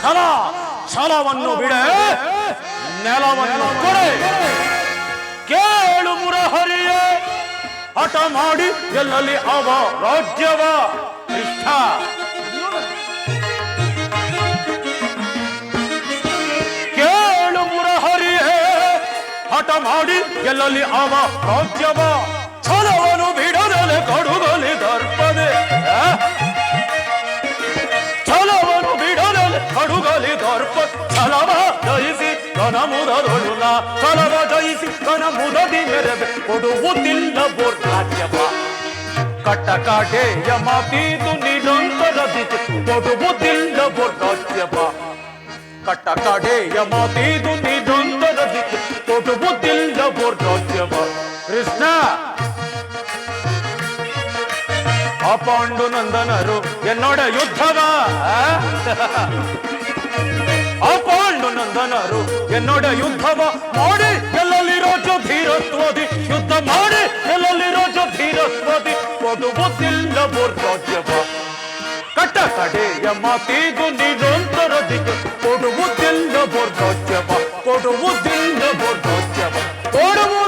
ಛಲ ಛಲವನ್ನು ಬಿಡೆ, ನೆಲವನ್ನು ಕೊಡೆ. ಕೇಳು ಮುರಹರಿಯೇ, ಹಠ ಮಾಡಿ ಎಲ್ಲಲ್ಲಿ ಅವ, ರಾಜ್ಯವ ಇಷ್ಟ ಕೇಳು ಮುರಹರಿಯೇ, ಹಠ ಮಾಡಿ ಎಲ್ಲಲ್ಲಿ ಅವ, ರಾಜ್ಯವ. ಬಿಡದಲೆ ಕಡುಗಲಿ ದರ್ಪ ಛಲವ ಜಯಿಸಿ ಕನ ಮುದದೊಳುಲ ಛಲವ ಜಯಿಸಿ ಕನ ಮುದದಿ ಮೆರೆದೆ ಕೊಡುವುದಿಲ್ಲ ಬೋರ್ ರಾಜ್ಯವ ಕಟ್ಟ ಕಾಟೆಯ ಮಾತೀತು ನಿರಂತರದಿ ಕೊಡುವುದಿಲ್ಲ ಬೋರ್ ರಾಜ್ಯವ ಕಟ್ಟ ಕಾಡೆಯ ಮಾತೀದು ನಿರಂತರದಿ ಕೊಡುವುದಿಲ್ಲ ಬೋರ್ ರಾಜ್ಯವ ಕೃಷ್ಣ ಆ ಪಾಂಡು ನಂದನರು ಎನ್ನೊಡ ಯುದ್ಧವ ಅಪಾಂಡು ನಂದನರು ಎನ್ನೋಡ ಯುದ್ಧವ ಮಾಡಿ ಎಲ್ಲಲ್ಲಿರೋ ಧೀರತ್ವದಿ. ಯುದ್ಧ ಮಾಡಿ ಎಲ್ಲಲ್ಲಿರೋ ಧೀರತ್ವದಿ. ಗೊತ್ತಿಲ್ಲ ಬೋರ್ಜವ ಕಟ್ಟ ಕಡೆಯ ಮಾತಿಗೂ ನಿರಂತರದಿ ಕೊಡುವುದಿಲ್ಲ ಬೋರ್ಜವ ಕೊಡುವುದಿಲ್ಲ ಬೋರ್ಜವ ಕೊಡುವುದು